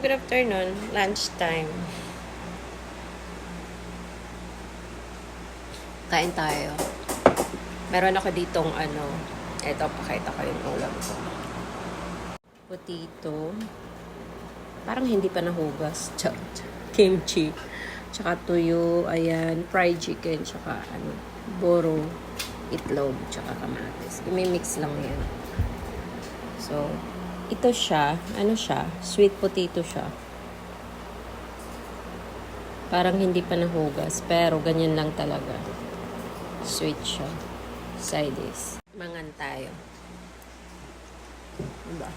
Good afternoon. Lunchtime. Kain tayo. Meron ako ditong ano. Ito, pakita ko yung ulam ko. Potato. Parang hindi pa nahugas. Charot. Kimchi. Tsaka tuyo. Ayan. Fried chicken. Tsaka ano. Boro. Itlog. Tsaka kamatis. I-mix lang yan. So, ito siya. Ano siya? Sweet potato siya. Parang hindi pa nahugas. Pero ganyan lang talaga. Sweet siya. Side is. Mangan tayo. Diba?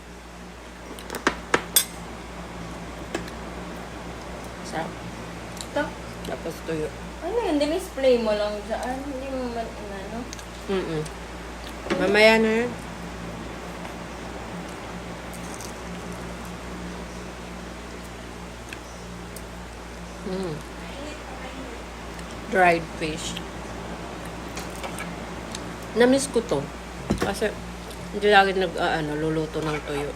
Sarap. Ito. Tapos tuyo. Ano yun? Display mo lang dyan. Hindi mo man, ano? Mm-mm. Mamaya na yan. Mm. Dried fish. Namiss ko to. Kasi hindi lagi nag, ah, ano, luluto ng tuyo.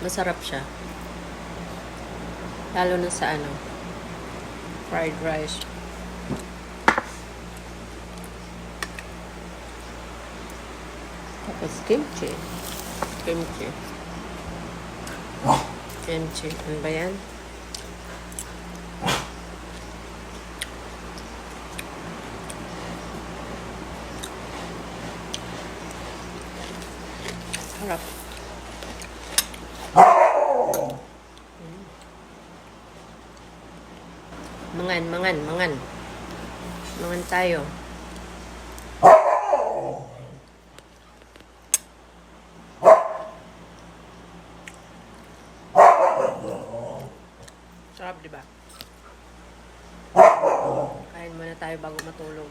Masarap siya. Lalo na sa ano, fried rice. Tapos kimchi. Kimchi. Kimchi. Ano ba yan? Harap. Mangan, mangan, mangan. Mangan tayo. Sarap, di ba? Kain muna tayo bago matulog.